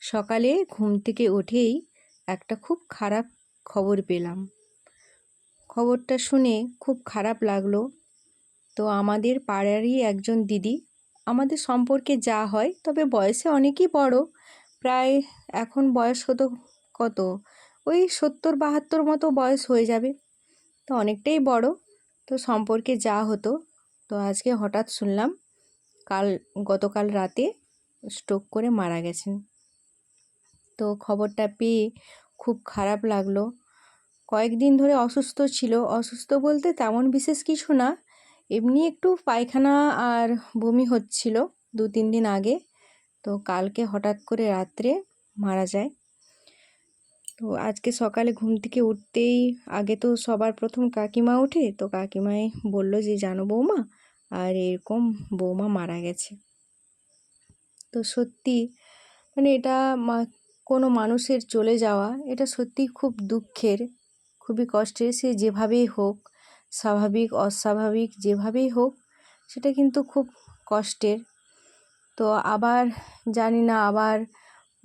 সকালে ঘুম থেকে উঠেই একটা খুব খারাপ খবর পেলাম। খবরটা শুনে খুব খারাপ লাগল। তো আমাদের পাড়ারই একজন দিদি, আমাদের সম্পর্কে যা হয়, তবে বয়সে অনেকই বড়। প্রায় এখন বয়স হতো কত? ওই সত্তর বাহাত্তর মতো বয়স হয়ে যাবে। তো অনেকটাই বড়। তো সম্পর্কে যা হতো, তো আজকে হঠাৎ শুনলাম, কাল গতকাল রাতে স্ট্রোক করে মারা গেছেন। তো খবরটা পেয়ে খুব খারাপ লাগল। কয়েকদিন ধরে অসুস্থ ছিল। অসুস্থ বলতে তেমন বিশেষ কিছু না। এমনি একটু পায়খানা আর বমি হচ্ছিল দু তিন দিন আগে। তো কালকে হঠাৎ করে রাত্রে মারা যায়। তো আজকে সকালে ঘুম থেকে উঠতেই আগে তো সবার প্রথম কাকিমা ওঠে। তো কাকিমাই বলল যে, জানো বৌমা, আর এরকম বৌমা মারা গেছে। তো সত্যি মানে এটা মা, কোনো মানুষের চলে যাওয়া, এটা সত্যিই খুব দুঃখের, খুবই কষ্টের। সে যেভাবেই হোক, স্বাভাবিক, অস্বাভাবিক, যেভাবেই হোক, সেটা কিন্তু খুব কষ্টের। তো আবার জানি না, আবার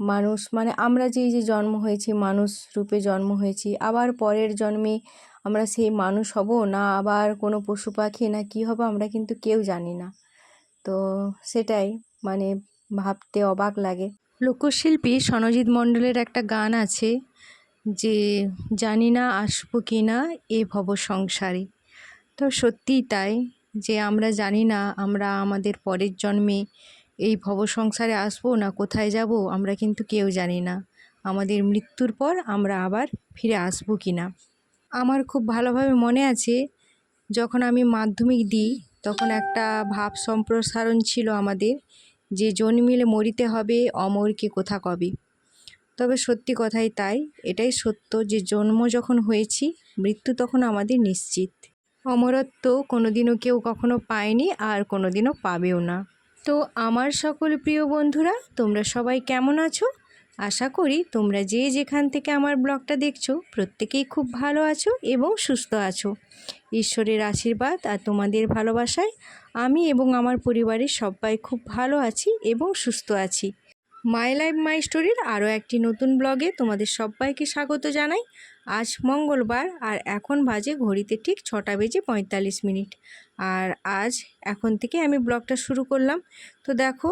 মানুষ মানে আমরা যেই যে জন্ম হয়েছি, মানুষ রূপে জন্ম হয়েছি, আবার পরের জন্মে আমরা সেই মানুষ হব না আবার কোনো পশু পাখি না কী হব আমরা কিন্তু কেউ জানি না। তো সেটাই মানে ভাবতে অবাক লাগে। লোকশিল্পী সনজিৎ মণ্ডলের একটা গান আছে যে, জানি না আসব কি না এ ভব সংসারে। তো সত্যিই তাই যে, আমরা জানি না আমরা আমাদের পরের জন্মে এই ভব সংসারে আসব না কোথায় যাব, আমরা কিন্তু কেউ জানি না। আমাদের মৃত্যুর পর আমরা আবার ফিরে আসব কি না? আমার খুব ভালোভাবে মনে আছে, যখন আমি মাধ্যমিক দিই, তখন একটা ভাব সম্প্রসারণ ছিল আমাদের যে জন্মিলে মরিতে হবে অমরকে কোথা কবে? তবে সত্যি কথাই তাই, এটাই সত্য যে জন্ম যখন হয়েছি, মৃত্যু তখন আমাদের নিশ্চিত। অমরত্ব কোনোদিনও কেউ কখনো পায়নি আর কোনোদিনও পাবেও না। তো আমার সকল প্রিয় বন্ধুরা, তোমরা সবাই কেমন আছো? আশা করি তোমরা যে যেখান থেকে আমার ব্লগটা দেখছ, প্রত্যেকেই খুব ভালো আছো এবং সুস্থ আছো। ঈশ্বরের আশীর্বাদ আর তোমাদের ভালোবাসায় আমি এবং আমার পরিবারের সবাই খুব ভালো আছি এবং সুস্থ আছি। মাই লাইফ মাই স্টোরির আরও একটি নতুন ব্লগে তোমাদের সবাইকে স্বাগত জানাই। আজ মঙ্গলবার আর এখন বাজে ঘড়িতে ঠিক ছটা বেজে পঁয়তাল্লিশ মিনিট। আর আজ এখন থেকে আমি ব্লগটা শুরু করলাম। তো দেখো,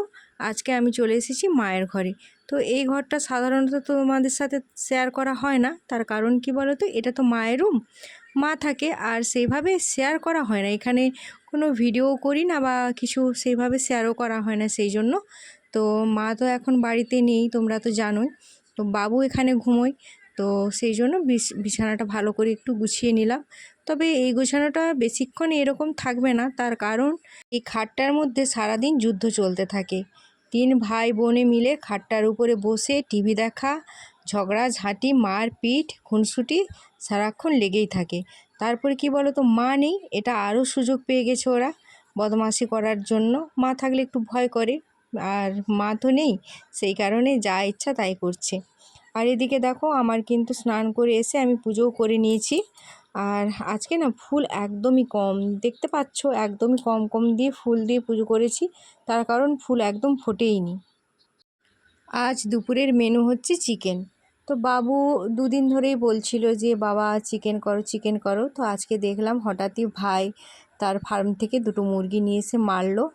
আজকে আমি চলে এসেছি মায়ের ঘরে। তো এই ঘরটা সাধারণত তোমাদের সাথে শেয়ার করা হয় না। তার কারণ কি বলো তো এটা তো মায়ের রুম মা থাকে আর সেইভাবে শেয়ার করা হয় না। এখানে কোনো ভিডিও করি না বা কিছু সেইভাবে শেয়ারও করা হয় না সেই জন্য তো মা তো এখন বাড়িতে নেই, তোমরা তো জানোই। তো বাবু এখানে ঘুমোয়, তো সেই জন্য বিছানাটা ভালো করে একটু গুছিয়ে নিলাম। তবে এই গোছানোটা বেশিক্ষণ এরকম থাকবে না, তার কারণ এই খাটটার মধ্যে সারাদিন যুদ্ধ চলতে থাকে। তিন ভাই বোনে মিলে খাটটার উপরে বসে টিভি দেখা ঝগড়া ঝাঁটি মার পিঠ খুনসুটি সারাক্ষণ লেগেই থাকে। তারপরে কি বলো তো মা নেই, এটা আরও সুযোগ পেয়ে গেছে ওরা। বদমাশি করার জন্য মা থাকলে একটু ভয় করে, আর মা তো নেই, সেই কারণে যা ইচ্ছা তাই করছে। আর এদিকে দেখো, আমার কিন্তু স্নান করে এসে আমি পুজোও করে নিয়েছি। আর আজকে না ফুল একদমই কম, দেখতে পাচ্ছ একদমই কম কম দিয়ে ফুল দিয়ে পুজো করেছি, তার কারণ ফুল একদম ফোটেইনি। আজ দুপুরের মেনু হচ্ছে চিকেন তো বাবু দুদিন ধরেই বলছিল যে, বাবা, চিকেন করো চিকেন করো। তো আজকে দেখলাম হঠাৎই ভাই তার ফার্ম থেকে দুটো মুরগি নিয়ে এসে মারলো।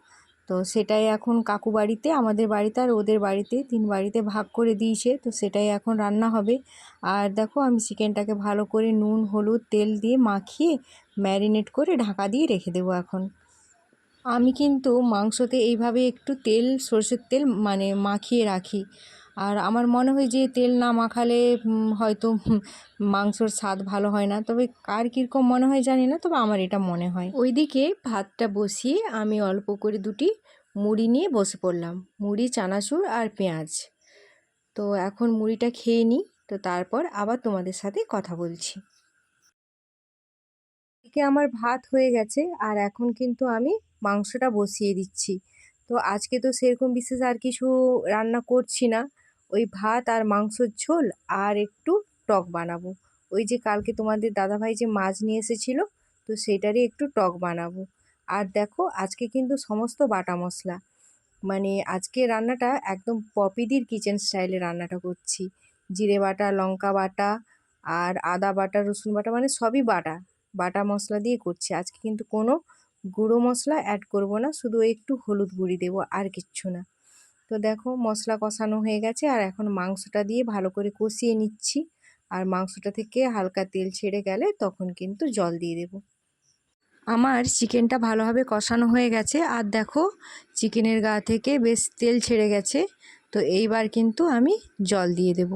তো সেটাই এখন কাকু বাড়িতে, আমাদের বাড়িতে আর ওদের বাড়িতে, তিন বাড়িতে ভাগ করে দিয়েছে। তো সেটাই এখন রান্না হবে। আর দেখো, আমি চিকেনটাকে ভালো করে নুন, হলুদ, তেল দিয়ে মাখিয়ে ম্যারিনেট করে ঢাকা দিয়ে রেখে দেবো এখন। আমি কিন্তু মাংসতে এইভাবে একটু তেল, সর্ষের তেল মানে মাখিয়ে রাখি। আর আমার মনে হয় যে তেল না মাখালে হয়তো মাংসর স্বাদ ভালো হয় না। তবে কার কীরকম মনে হয় জানি না, তবে আমার এটা মনে হয়। ওইদিকে ভাতটা বসিয়ে আমি অল্প করে দুটি মুড়ি নিয়ে বসে পড়লাম। মুড়ি, চানাচুর আর পেঁয়াজ। তো এখন মুড়িটা খেয়ে নিই, তো তারপর আবার তোমাদের সাথে কথা বলছি। এদিকে আমার ভাত হয়ে গেছে, আর এখন কিন্তু আমি মাংসটা বসিয়ে দিচ্ছি। তো আজকে তো সেরকম বিশেষ আর কিছু রান্না করছি না। ওই ভাত আর মাংসর ঝোল আর একটু টক বানাবো। ওই যে কালকে তোমাদের দাদাভাই যে মাছ নিয়ে এসেছিল, তো সেটারই একটু টক বানাবো। আর দেখো, আজকে কিন্তু সমস্ত বাটা মশলা। মানে আজকে রান্নাটা একদম পপিদির কিচেন স্টাইলে রান্নাটা করছি। জিরে বাটা, লঙ্কা বাটা আর আদা বাটা, রসুন বাটা মানে সবই বাটা। বাটা মশলা দিয়ে করছি। আজকে কিন্তু কোনো গুঁড়ো মশলা অ্যাড করব না, শুধু একটু হলুদ গুঁড়ি দেবো আর কিচ্ছু না। তো দেখো মশলা কষানো হয়ে গেছে আর এখন মাংসটা দিয়ে ভালো করে কষিয়ে নিচ্ছি। আর মাংসটা থেকে হালকা তেল ছেড়ে গেলে তখন কিন্তু জল দিয়ে দেবো। আমার চিকেনটা ভালোভাবে কষানো হয়ে গেছে। আর দেখো চিকেনের গা থেকে বেশ তেল ছেড়ে গেছে। তো এইবার কিন্তু আমি জল দিয়ে দেব।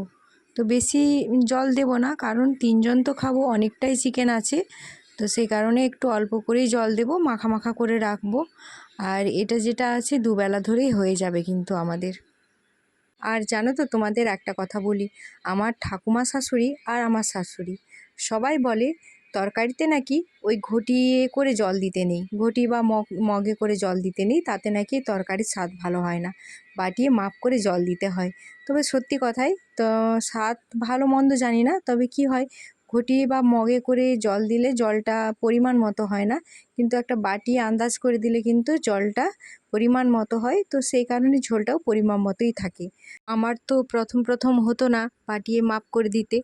তো বেশি জল দেব না, কারণ তিনজন তো খাব, অনেকটাই চিকেন আছে। তো সেই কারণে একটু অল্প করেই জল দেব, মাখা মাখা করে রাখব। আর এটা যেটা আছে দুবেলা ধরেই হয়ে যাবে কিন্তু আমাদের। আর জানো তো তোমাদের একটা কথা বলি, আমার ঠাকুমা শাশুড়ি আর আমার শাশুড়ি, সবাই বলে তরকারিতে নাকি ওই ঘটিয়ে করে জল দিতে নেই, ঘটি বা মগ, মগে করে জল দিতে নেই, তাতে নাকি তরকারির স্বাদ ভালো হয় না, বাটিয়ে মাপ করে জল দিতে হয়। তবে সত্যি কথাই তো স্বাদ ভালো মন্দ জানি না, তবে কি হয় ঘটি বা মগে করে জল দিলে জলটা পরিমাণ মতো হয় না। কিন্তু একটা বাটি আন্দাজ করে দিলে কিন্তু জলটা পরিমাণ মতো হয়। তো সেই কারণে ঝোলটাও পরিমাণ মতোই থাকে। আমার তো প্রথম প্রথম হতো না বাটিয়ে মাপ করে দিতে।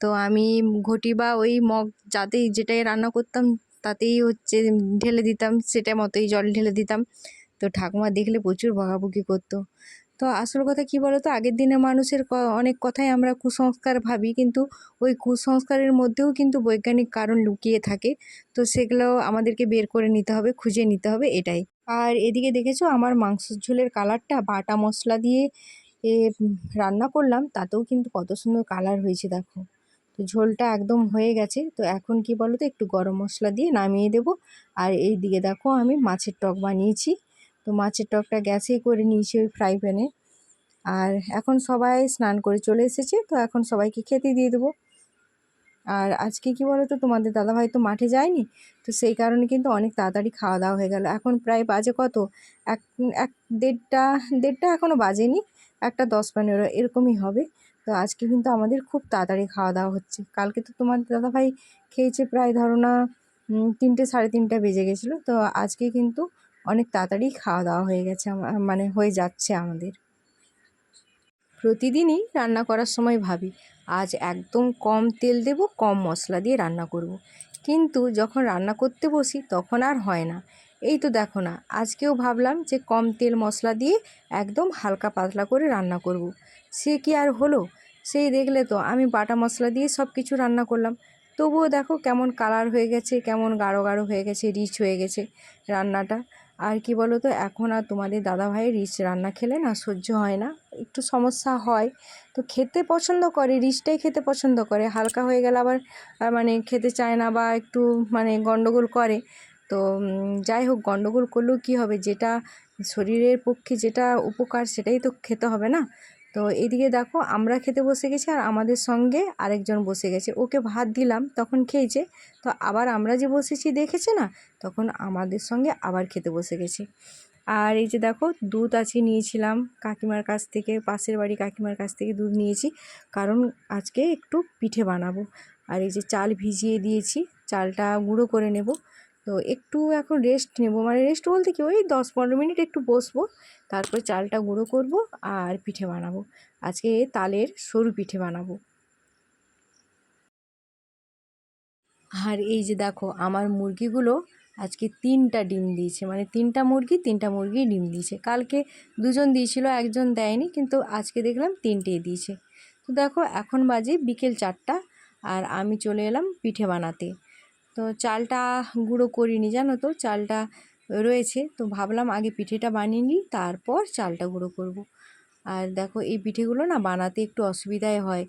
তো আমি ঘটি বা ওই মগ যাতেই যেটাই রান্না করতাম তাতেই হচ্ছে ঢেলে দিতাম সেটা মতোই জল ঢেলে দিতাম। তো ঠাকুমা দেখলে প্রচুর বকাবকি করতো। তো আসল কথা কী বলো তো আগের দিনের মানুষের অনেক কথাই আমরা কুসংস্কার ভাবি, কিন্তু ওই কুসংস্কারের মধ্যেও কিন্তু বৈজ্ঞানিক কারণ লুকিয়ে থাকে। তো সেগুলো আমাদেরকে বের করে নিতে হবে, খুঁজে নিতে হবে, এটাই। আর এদিকে দেখেছ, আমার মাংসের ঝোলের কালারটা বাটা মশলা দিয়ে, এ, রান্না করলাম, তাতেও কিন্তু কত সুন্দর কালার হয়েছে, দেখো। তো ঝোলটা একদম হয়ে গেছে, তো এখন কি বলো তো একটু গরম মশলা দিয়ে নামিয়ে দেব। আর এই দিকে দেখো, আমি মাছের টক বানিয়েছি। তো মাছের টকটা গ্যাসেই করে নিয়েছি ওই ফ্রাই প্যানে। আর এখন সবাই স্নান করে চলে এসেছে, তো এখন সবাইকে খেতে দিয়ে দেবো। আর আজকে কি বলো তো তোমাদের দাদাভাই তো মাঠে যায়নি, তো সেই কারণে কিন্তু অনেক তাড়াতাড়ি খাওয়া দাওয়া হয়ে গেল। এখন প্রায় বাজে কত? এক এক, দেড়টা দেড়টা এখনও বাজেনি, একটা দশ পনেরো, এরকমই হবে। তো আজকে কিন্তু আমাদের খুব তাড়াতাড়ি খাওয়া দাওয়া হচ্ছে। কালকে তো তোমার দাদাভাই খেয়েছে প্রায় ধরো না তিনটে, সাড়ে তিনটা বেজে গেছিল, তো আজকে কিন্তু অনেক তাড়াতাড়ি খাওয়া দাওয়া হয়ে গেছে মানে হয়ে যাচ্ছে আমাদের। প্রতিদিনই রান্না করার সময় ভাবি, আজ একদম কম তেল দেব, কম মশলা দিয়ে রান্না করব। কিন্তু যখন রান্না করতে বসি, তখন আর হয় না। এই তো দেখো না, আজকেও ভাবলাম যে কম তেল মশলা দিয়ে একদম হালকা পাতলা করে রান্না করব। সে কি আর হলো? সেই দেখলে তো আমি বাটা মশলা দিয়ে সব কিছু রান্না করলাম। তবুও দেখো কেমন কালার হয়ে গেছে, কেমন গাঢ় গাঢ় হয়ে গেছে, রিচ হয়ে গেছে রান্নাটা। আর কি বলো তো এখন আর তোমাদের দাদাভাই রিচ রান্না খেলে না সহ্য হয় না, একটু সমস্যা হয়। তো খেতে পছন্দ করে রিচটাই খেতে পছন্দ করে। হালকা হয়ে গেলে আবার মানে খেতে চায় না বা একটু মানে গণ্ডগোল করে। তো যাই হোক, গন্ডগোল করলেও কী হবে? যেটা শরীরের পক্ষে যেটা উপকার সেটাই তো খেতে হবে না। তো এদিকে দেখো, আমরা খেতে বসে গেছি আর আমাদের সঙ্গে আরেকজন বসে গেছে। ওকে ভাত দিলাম, তখন খেয়েছে। তো আবার আমরা যে বসেছি, দেখেছে না? তখন আমাদের সঙ্গে আবার খেতে বসে গেছে। আর এই যে দেখো, দুধ আছে নিয়েছিলাম কাকিমার কাছ থেকে, পাশের বাড়ি কাকিমার কাছ থেকে দুধ নিয়েছি। কারণ আজকে একটু পিঠে বানাবো। আর এই যে চাল ভিজিয়ে দিয়েছি, চালটা গুঁড়ো করে নেব। তো একটু এখন রেস্ট নেব। মানে রেস্ট বলতে কি, ওই দশ পনেরো মিনিট একটু বসবো, তারপরে চালটা গুঁড়ো করব আর পিঠে বানাবো। আজকে তালের সরু পিঠে বানাবো। আর এই যে দেখো, আমার মুরগিগুলো আজকে তিনটা ডিম দিয়েছে। মানে তিনটা মুরগি তিনটা মুরগি ডিম দিয়েছে। কালকে দুজন দিয়েছিল, একজন দেয়নি, কিন্তু আজকে দেখলাম তিনটেই দিয়েছে। তো দেখো, এখন বাজে বিকেল চারটা, আর আমি চলে এলাম পিঠে বানাতে। তো চালটা গুঁড়ো করিনি, জানো তো? চালটা রয়েছে, তো ভাবলাম আগে পিঠেটা বানিয়ে নিই, তারপর চালটা গুঁড়ো করব। আর দেখো, এই পিঠেগুলো না বানাতে একটু অসুবিধাই হয়।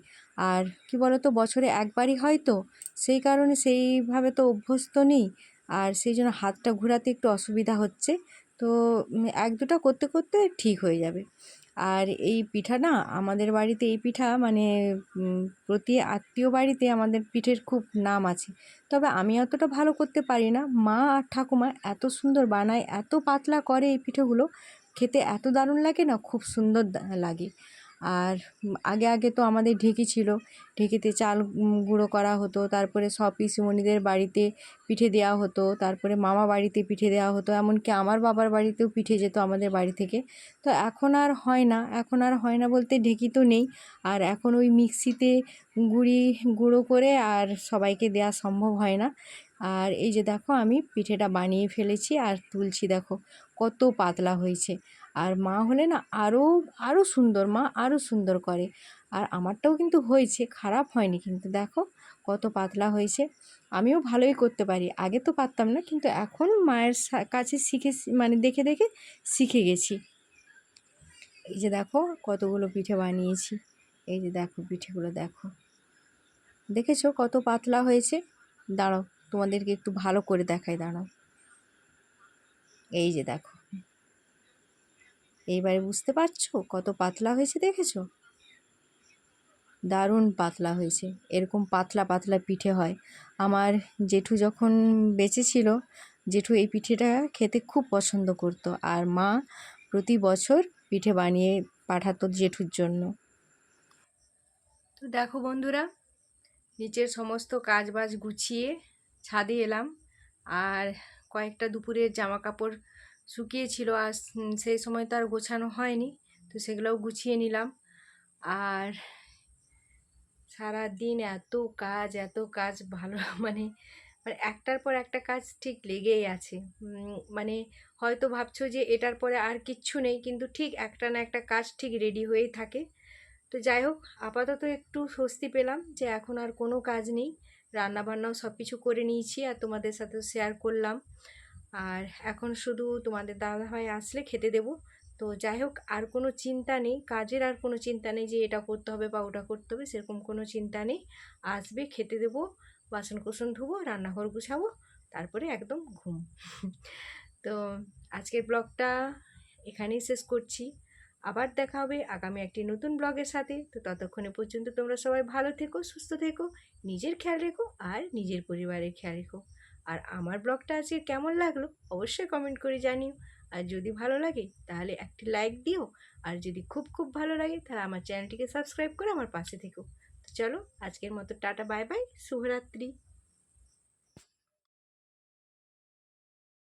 আর কি বলো তো বছরে একবারই হয় তো, সেই কারণে সেইভাবে তো অভ্যস্ত নেই। আর সেই জন্য হাতটা ঘোরাতে একটু অসুবিধা হচ্ছে, তো এক দুটা করতে করতে ঠিক হয়ে যাবে। আর এই পিঠা না, আমাদের বাড়িতে এই পিঠা মানে প্রতি আত্মীয় বাড়িতে আমাদের পিঠের খুব নাম আছে। তবে আমি অতটা ভালো করতে পারি না। মা আর ঠাকুমা এত সুন্দর বানায়, এত পাতলা করে এই পিঠেগুলো, খেতে এত দারুণ লাগে না, খুব সুন্দর লাগে। আর আগে আগে তো আমাদের ঢেঁকি ছিল। ঢেঁকিতে চাল গুঁড়ো করা হতো, তারপরে সব পিসিমণিদের বাড়িতে পিঠে দেওয়া হতো, তারপরে মামা বাড়িতে পিঠে দেওয়া হতো, এমনকি আমার বাবার বাড়িতেও পিঠে যেত আমাদের বাড়ি থেকে। তো এখন আর হয় না, এখন আর হয় না বলতে ঢেঁকি তো নেই। আর এখন ওই মিক্সিতে গুঁড়ি গুঁড়ো করে আর সবাইকে দেওয়া সম্ভব হয় না। আর এই যে দেখো, আমি পিঠেটা বানিয়ে ফেলেছি আর তুলছি দেখো, কত পাতলা হয়েছে। আর মা হলে না আরও আরও সুন্দর, মা আরও সুন্দর করে। আর আমারটাও কিন্তু হয়েছে, খারাপ হয়নি কিন্তু দেখো কত পাতলা হয়েছে। আমিও ভালোই করতে পারি, আগে তো পারতাম না কিন্তু এখন মায়ের কাছে শিখে মানে দেখে দেখে শিখে গেছি। এই যে দেখো কতগুলো পিঠে বানিয়েছি, এই যে দেখো পিঠেগুলো দেখো। দেখেছ কত পাতলা হয়েছে? দাঁড়াও তোমাদেরকে একটু ভালো করে দেখাই, দাঁড়াও। এই যে দেখো। এইবারে বুঝতে পারছ? কত পাতলা হয়েছে দেখেছ? দারুণ পাতলা হয়েছে। এরকম পাতলা পাতলা পিঠে হয়। আমার জেঠু যখন বেঁচে ছিল, জেঠু এই পিঠেটা খেতে খুব পছন্দ করতো। আর মা প্রতি বছর পিঠে বানিয়ে পাঠাতো জেঠুর জন্য। তো দেখো বন্ধুরা, নিচের সমস্ত কাজ বাজ গুছিয়ে ছাদে এলাম। আর কয়েকটা দুপুরের জামা কাপড় শুকিয়েছিল, আর সেই সময় তো আর গোছানো হয়নি, তো সেগুলোও গুছিয়ে নিলাম। আর সারা দিন এত কাজ এত কাজ ভালো মানে মানে একটার পর একটা কাজ ঠিক লেগেই আছে। মানে হয়তো ভাবছ যে এটার পরে আর কিচ্ছু নেই, কিন্তু ঠিক একটা না একটা কাজ ঠিক রেডি হয়েই থাকে। তো যাই হোক, আপাতত একটু স্বস্তি পেলাম যে এখন আর কোনো কাজ নেই। রান্নাবান্নাও সব কিছু করে নিয়েছি, আর তোমাদের সাথে শেয়ার করলাম। আর এখন শুধু তোমাদের দাদাভাই আসলে খেতে দেব। তো যাই হোক, আর কোনো চিন্তা নেই। কাজের আর কোনো চিন্তা নেই যে এটা করতে হবে বা ওটা করতে হবে, সেরকম কোনো চিন্তা নেই। আসবে, খেতে দেব বাসন কোসন ধুবো, রান্নাঘর গুছাবো, তারপরে একদম ঘুম। তো আজকের ব্লগটা এখানেই শেষ করছি। আবার দেখা হবে আগামী একটি নতুন ব্লগের সাথে। তো ততক্ষণে পর্যন্ত তোমরা সবাই ভালো থেকো, সুস্থ থেকো, নিজের খেয়াল রেখো আর নিজের পরিবারের খেয়াল রেখো। আর আমার ব্লগটা আজকে কেমন লাগল অবশ্যই কমেন্ট করে জানিও। আর যদি ভালো লাগে তাহলে একটি লাইক দিও। আর যদি খুব খুব ভালো লাগে তাহলে আমার চ্যানেলটিকে সাবস্ক্রাইব করে আমার পাশে থেকো। তো চলো আজকের মতো টাটা বাই বাই শুভরাত্রি।